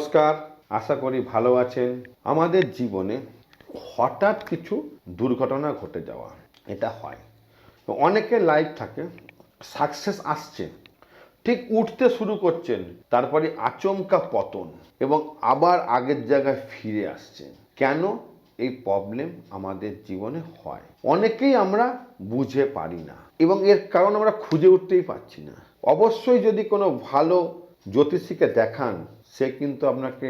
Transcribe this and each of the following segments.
নমস্কার, আশা করি ভালো আছেন। আমাদের জীবনে হঠাৎ কিছু দুর্ঘটনা ঘটে যাওয়া, এটা হয়। অনেকের লাইফ থাকে সাকসেস আসছে, ঠিক উঠতে শুরু করছেন, তারপরে আচমকা পতন এবং আবার আগের জায়গায় ফিরে আসছেন। কেন? এই প্রবলেম আমাদের জীবনে হয়। অনেকেই আমরা বুঝে পারি না এবং এর কারণ আমরা খুঁজে উঠতেই পারছি না। অবশ্যই যদি কোনো ভালো জ্যোতিষীকে দেখান সে কিন্তু আপনাকে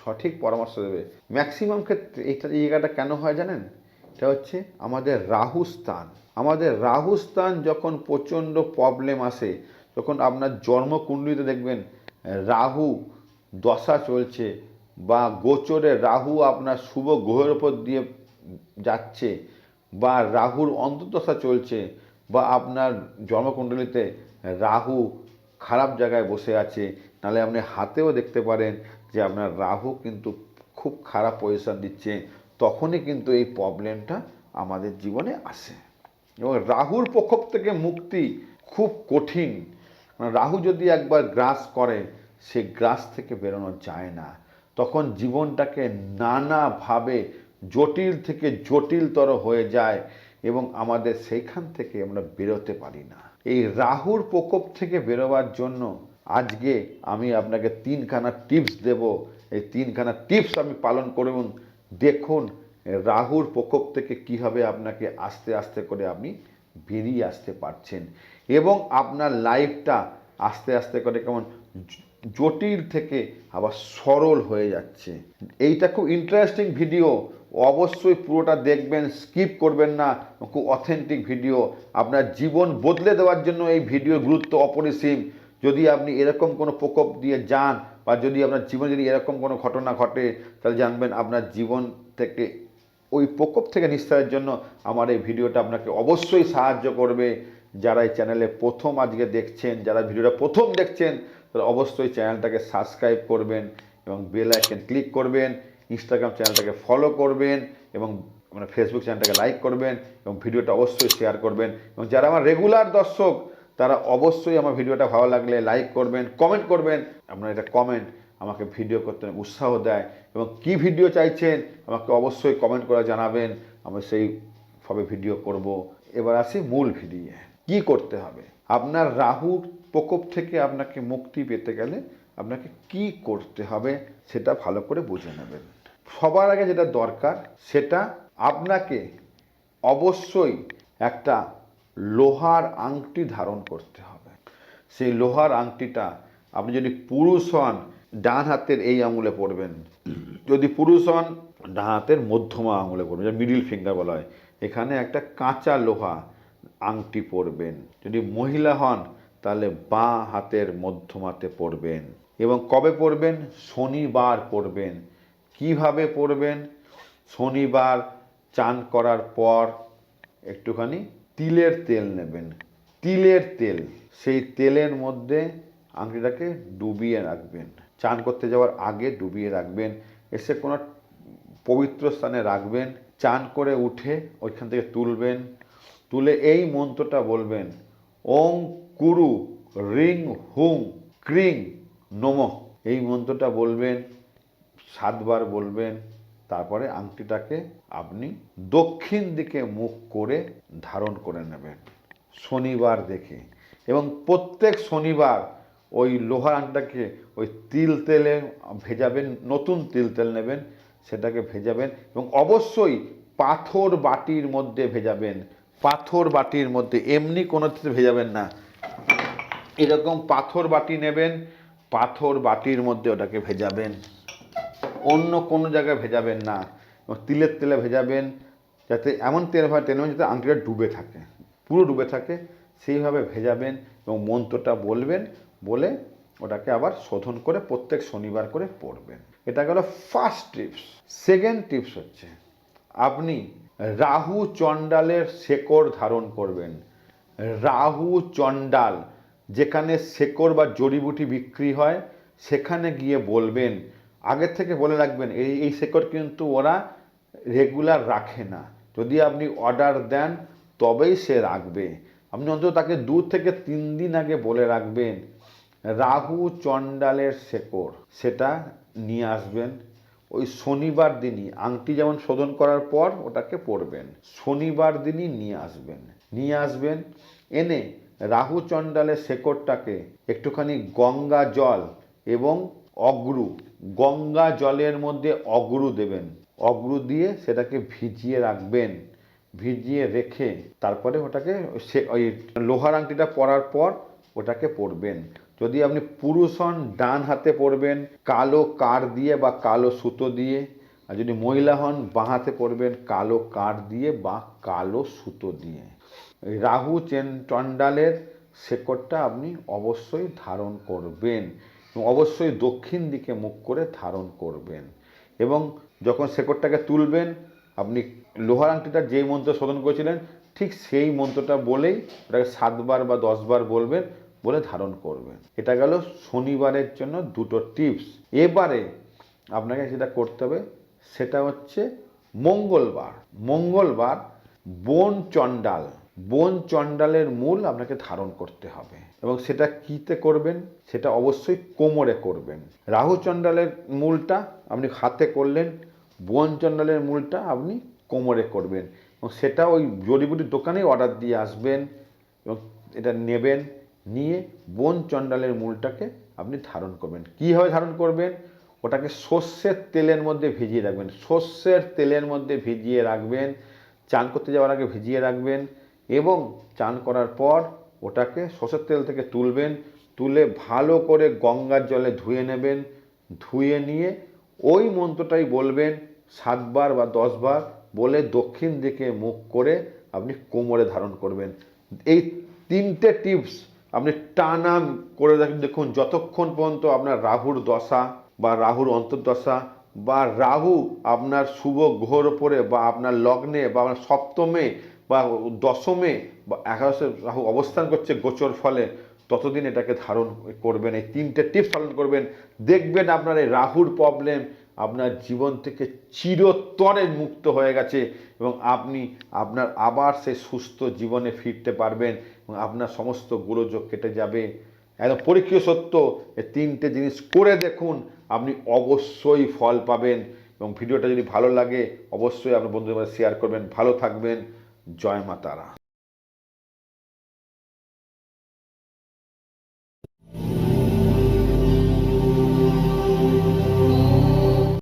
সঠিক পরামর্শ দেবে। ম্যাক্সিমাম ক্ষেত্রে এইটা এই জায়গাটা কেন হয় জানেন? এটা হচ্ছে আমাদের রাহু স্থান। আমাদের রাহু স্থান যখন প্রচণ্ড প্রবলেম আসে, যখন আপনার জন্মকুণ্ডলিতে দেখবেন রাহু দশা চলছে বা গোচরে রাহু আপনার শুভ গ্রহের ওপর দিয়ে যাচ্ছে বা রাহুর অন্তর্দশা চলছে বা আপনার জন্মকুণ্ডলিতে রাহু খারাপ জায়গায় বসে আছে, নাহলে আপনি হাতেও দেখতে পারেন যে আপনার রাহু কিন্তু খুব খারাপ পজিশন দিচ্ছে, তখনই কিন্তু এই প্রবলেমটা আমাদের জীবনে আসে। এবং রাহুর প্রকোপ থেকে মুক্তি খুব কঠিন। রাহু যদি একবার গ্রাস করে, সে গ্রাস থেকে বেরোনো যায় না। তখন জীবনটাকে নানাভাবে জটিল থেকে জটিলতর হয়ে যায়। এবং আমাদের সেইখান থেকে আমরা বেরোতে পারি না। এই রাহুর প্রকোপ থেকে বেরোবার জন্য আজকে আমি আপনাকে তিনখানা টিপস দেব। এই তিনখানা টিপস আমি পালন করুন দেখুন, রাহুর প্রকোপ থেকে কীভাবে আপনাকে আস্তে আস্তে করে আপনি বেরিয়ে আসতে পারছেন এবং আপনার লাইফটা আস্তে আস্তে করে কেমন জটিল থেকে আবার সরল হয়ে যাচ্ছে। এইটা খুব ইন্টারেস্টিং ভিডিও অবশ্যই পুরোটা দেখবেন স্কিপ করবেন না। খুব অথেন্টিক ভিডিও আপনার জীবন বদলে দেওয়ার জন্য এই ভিডিওর গুরুত্ব অপরিসীম। যদি আপনি এরকম কোনো প্রকোপ দিয়ে যান বা যদি আপনার জীবনে যদি এরকম কোনো ঘটনা ঘটে, তাহলে জানবেন আপনার জীবন থেকে, ওই প্রকোপ থেকে নিস্তারের জন্য আমার এই ভিডিওটা আপনাকে অবশ্যই সাহায্য করবে। যারা এই চ্যানেলে প্রথম আজকে দেখছেন, যারা ভিডিওটা প্রথম দেখছেন তারা অবশ্যই চ্যানেলটাকে সাবস্ক্রাইব করবেন এবং বেল আইকন ক্লিক করবেন। ইনস্টাগ্রাম চ্যানেলটাকে ফলো করবেন এবং মানে ফেসবুক চ্যানেলটাকে লাইক করবেন এবং ভিডিওটা অবশ্যই শেয়ার করবেন। এবং যারা আমার রেগুলার দর্শক, তারা অবশ্যই আমার ভিডিওটা ভালো লাগলে লাইক করবেন কমেন্ট করবেন। আপনার এটা কমেন্ট আমাকে ভিডিও করতে উৎসাহ দেয়। এবং কি ভিডিও চাইছেন, আমাকে অবশ্যই কমেন্ট করে জানাবেন। আমি সেইভাবে ভিডিও করব। এবার আসি মূল ভিডিও কি করতে হবে? আপনার রাহুর প্রকোপ থেকে আপনাকে মুক্তি পেতে গেলে আপনাকে কি করতে হবে, সেটা ভালো করে বুঝে নেবেন। সবার আগে যেটা দরকার, সেটা আপনাকে অবশ্যই একটা লোহার আংটি ধারণ করতে হবে। সেই লোহার আংটিটা আপনি যদি পুরুষ হন, ডান হাতের এই আঙুলে পড়বেন যদি পুরুষ হন, ডান হাতের মধ্যমা আঙুলে পড়বেন যেটা মিডিল ফিঙ্গার বলা হয়। এখানে একটা কাঁচা লোহা আংটি পরবেন। যদি মহিলা হন, তাহলে বাঁ হাতের মধ্যমাতে পরবেন। এবং কবে পরবেন? শনিবার পরবেন। কীভাবে পরবেন শনিবার চান করার পর একটুখানি তিলের তেল নেবেন। তিলের তেল, সেই তেলের মধ্যে আংটিটাকে ডুবিয়ে রাখবেন। চান করতে যাওয়ার আগে ডুবিয়ে রাখবেন, এসে কোনো পবিত্র স্থানে রাখবেন, চান করে উঠে ওইখান থেকে তুলবেন। তুলে এই মন্ত্রটা বলবেন ওং কুরু রিং হুং ক্রিং নম। এই মন্ত্রটা বলবেন সাতবার বলবেন, তারপরে আংটিটাকে আপনি দক্ষিণ দিকে মুখ করে ধারণ করে নেবেন, শনিবার দেখে। এবং প্রত্যেক শনিবার ওই লোহার আংটাকে ওই তিল তেলে ভেজাবেন, নতুন তিল তেল নেবেন, সেটাকে ভেজাবেন এবং অবশ্যই পাথর বাটির মধ্যে ভেজাবেন, পাথর বাটির মধ্যে, এমনি কোনোটিতে ভেজাবেন না। এরকম পাথর বাটি নেবেন, পাথর বাটির মধ্যে ওটাকে ভেজাবেন। অন্য কোনো জায়গায় ভেজাবেন না। তিলের তেলে ভেজাবেন, যাতে এমন তেল হয় তেল যাতে আংটিটা ডুবে থাকে। পুরো ডুবে থাকে, সেইভাবে ভেজাবেন এবং মন্ত্রটা বলবেন, বলে ওটাকে আবার শোধন করে প্রত্যেক শনিবার করে পড়বেন। এটা গেল ফার্স্ট টিপস সেকেন্ড টিপস হচ্ছে, আপনি রাহু চণ্ডালের শেকড় ধারণ করবেন। রাহু চণ্ডাল, যেখানে শেকড় বা জড়িবুটি বিক্রি হয়, সেখানে গিয়ে বলবেন আগের থেকে বলে রাখবেন, এই এই শেকড় কিন্তু ওরা রেগুলার রাখে না। যদি আপনি অর্ডার দেন, তবেই সে রাখবে। আপনি অন্তত তাকে দু থেকে তিন দিন আগে বলে রাখবেন, রাহু চণ্ডালের শেকড় সেটা নিয়ে আসবেন। ওই শনিবার দিনই, আংটি যেমন শোধন করার পর ওটাকে পরবেন। শনিবার দিনই নিয়ে আসবেন নিয়ে আসবেন, এনে রাহু চণ্ডালের শেকড়টাকে একটুখানি গঙ্গা জল এবং অগ্রু গঙ্গা জলের মধ্যে অগ্রু দেবেন। অগ্রু দিয়ে সেটাকে ভিজিয়ে রাখবেন, ভিজিয়ে রেখে তারপরে ওটাকে সে ওই লোহার আংটিটা পরার পর ওটাকে পরবেন। যদি আপনি পুরুষ হন ডান হাতে পরবেন, কালো কার দিয়ে বা কালো সুতো দিয়ে, আর যদি মহিলা হন বাঁ হাতে পরবেন, কালো কার দিয়ে বা কালো সুতো দিয়ে। রাহু, চেন, চণ্ডালের শেকড়টা আপনি অবশ্যই ধারণ করবেন। এবং অবশ্যই দক্ষিণ দিকে মুখ করে ধারণ করবেন। এবং যখন শেকড়টাকে তুলবেন, আপনি লোহার আংটিটা যেই মন্ত্র শোধন করেছিলেন, ঠিক সেই মন্ত্রটা বলেই ওটাকে সাতবার বা দশবার বলবেন, বলে ধারণ করবেন। এটা গেল শনিবারের জন্য দুটো টিপস। এবারে আপনাকে যেটা করতে হবে, সেটা হচ্ছে মঙ্গলবার। মঙ্গলবার বন চণ্ডাল। বন চণ্ডালের মূল আপনাকে ধারণ করতে হবে। এবং সেটা কিতে করবেন? সেটা অবশ্যই কোমরে করবেন। রাহু চণ্ডালের মূলটা আপনি হাতে করলেন, বন চণ্ডালের মূলটা আপনি কোমরে করবেন। এবং সেটা ওই জড়িবুটির দোকানেই অর্ডার দিয়ে আসবেন এবং এটা নেবেন, নিয়ে বন চণ্ডালের মূলটাকে আপনি ধারণ করবেন। কীভাবে ধারণ করবেন? ওটাকে সর্ষের তেলের মধ্যে ভিজিয়ে রাখবেন। সর্ষের তেলের মধ্যে ভিজিয়ে রাখবেন। চান করতে যাওয়ার আগে ভিজিয়ে রাখবেন। এবং চান করার পর ওটাকে সর্ষের তেল থেকে তুলবেন, তুলে ভালো করে গঙ্গার জলে ধুয়ে নেবেন, ধুয়ে নিয়ে ওই মন্ত্রটাই বলবেন সাতবার বা দশবার বলে দক্ষিণ দিকে মুখ করে আপনি কোমরে ধারণ করবেন। এই তিনটে টিপস আপনি টানা করে রাখুন দেখুন, যতক্ষণ পর্যন্ত আপনার রাহুর দশা বা রাহুর অন্তর্দশা বা রাহু আপনার শুভ গ্রহর ওপরে বা আপনার লগ্নে বা আপনার সপ্তমে বা দশমে বা একাদশে রাহু অবস্থান করছে গোচর ফলে ততদিন এটাকে ধারণ করবেন, এই তিনটে টিপস পালন করবেন। দেখবেন আপনার এই রাহুর প্রবলেম আপনার জীবন থেকে চিরতরে মুক্ত হয়ে গেছে এবং আপনি আপনার আবার সেই সুস্থ জীবনে ফিরতে পারবেন এবং আপনার সমস্ত গোলযোগ কেটে যাবে। একদম পরীক্ষীয় সত্য, এই তিনটে জিনিস করে দেখুন, আপনি অবশ্যই ফল পাবেন এবং ভিডিওটা যদি ভালো লাগে, অবশ্যই আপনার বন্ধুদের শেয়ার করবেন। ভালো থাকবেন। জয় মা তারা।